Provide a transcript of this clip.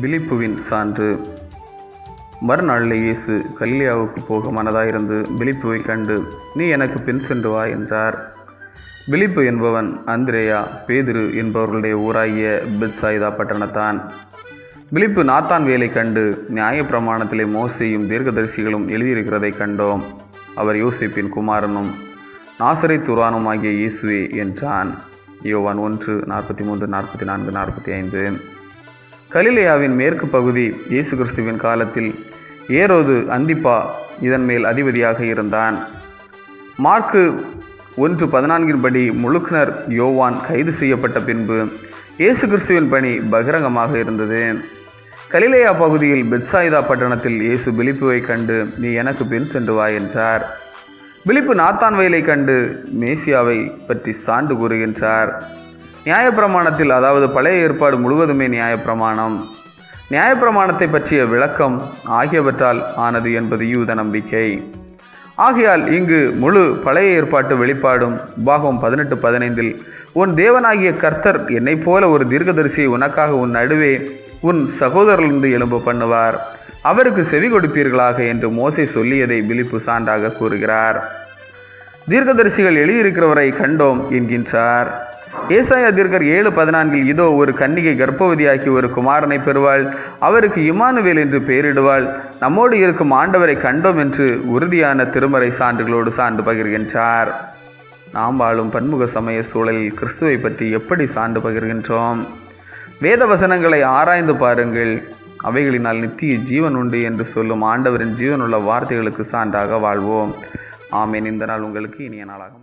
பிலிப்புவின் சான்று. மறுநாளில் இயேசு கலிலியாவுக்கு போக மனதாயிருந்து பிலிப்புவை கண்டு நீ எனக்கு பின் சென்று வா என்றார். பிலிப்பு என்பவன் அந்திரேயா பேதிரு என்பவர்களுடைய ஊராகிய பெத்சாயிதா பட்டணத்தான். பிலிப்பு நாத்தான் வேலை கண்டு நியாயப்பிரமாணத்திலே மோசையும் தீர்க்கதரிசிகளும் எழுதியிருக்கிறதை கண்டோம். அவர் யோசிப்பின் குமாரனும் நாசரை துரானுமாகிய இயேசுவே என்றான். யோவான் ஒன்று நாற்பத்தி மூன்று நாற்பத்தி நான்கு நாற்பத்தி ஐந்து. கலிலேயாவின் மேற்கு பகுதி இயேசு கிறிஸ்துவின் காலத்தில் ஏரோது அந்திப்பா இதன் மேல் அதிபதியாக இருந்தான். மார்க்கு ஒன்று பதினான்கின்படி முழுக்கினர் யோவான் கைது செய்யப்பட்ட பின்பு இயேசு கிறிஸ்துவின் பணி பகிரங்கமாக இருந்தது. கலிலேயா பகுதியில் பெத்சாயிதா பட்டணத்தில் இயேசு பிலிப்புவை கண்டு நீ எனக்கு பின் சென்று வா என்றார். பிலிப்பு நாத்தான் வயலை கண்டு மேசியாவை பற்றி சான்று கூறுகின்றார் நியாயப்பிரமாணத்தில் அதாவது பழைய ஏற்பாடு முழுவதுமே நியாயப்பிரமாணம். நியாயப்பிரமாணத்தை பற்றிய விளக்கம் ஆகியவற்றால் ஆனது என்பது யூத நம்பிக்கை. ஆகையால் இங்கு முழு பழைய ஏற்பாட்டு வெளிப்பாடும் பாகம் பதினெட்டு பதினைந்தில் உன் தேவனாகிய கர்த்தர் என்னைப் போல ஒரு தீர்க்கதரிசியை உனக்காக உன் நடுவே உன் சகோதரர்களிருந்து எழும்ப பண்ணுவார். அவருக்கு செவி கொடுப்பீர்களாக என்று மோசை சொல்லியதை பிலிப்பு சான்றாக கூறுகிறார். தீர்க்கதரிசிகள் எழுதியிருக்கிறவரை கண்டோம் என்கின்றார். ஏசாயா தீர்க்கர் ஏழு பதினான்கில் இதோ ஒரு கன்னிகை கர்ப்பவதியாக்கி ஒரு குமாரனை பெறுவாள். அவருக்கு இமானுவேல் என்று பெயரிடுவாள். நம்மோடு இருக்கும் ஆண்டவரை கண்டோம் என்று உறுதியான திருமறை சான்றுகளோடு சான்று பகிர்கின்றார். நாம் வாழும் பன்முக சமய சூழலில் கிறிஸ்துவை பற்றி எப்படி சான்று பகிர்கின்றோம்? வேத வசனங்களை ஆராய்ந்து பாருங்கள். அவைகளினால் நித்திய ஜீவன் உண்டு என்று சொல்லும் ஆண்டவரின் ஜீவனுள்ள வார்த்தைகளுக்கு சான்றாக வாழ்வோம். ஆமேன். இந்த நாள் உங்களுக்கு இனிய நாளாக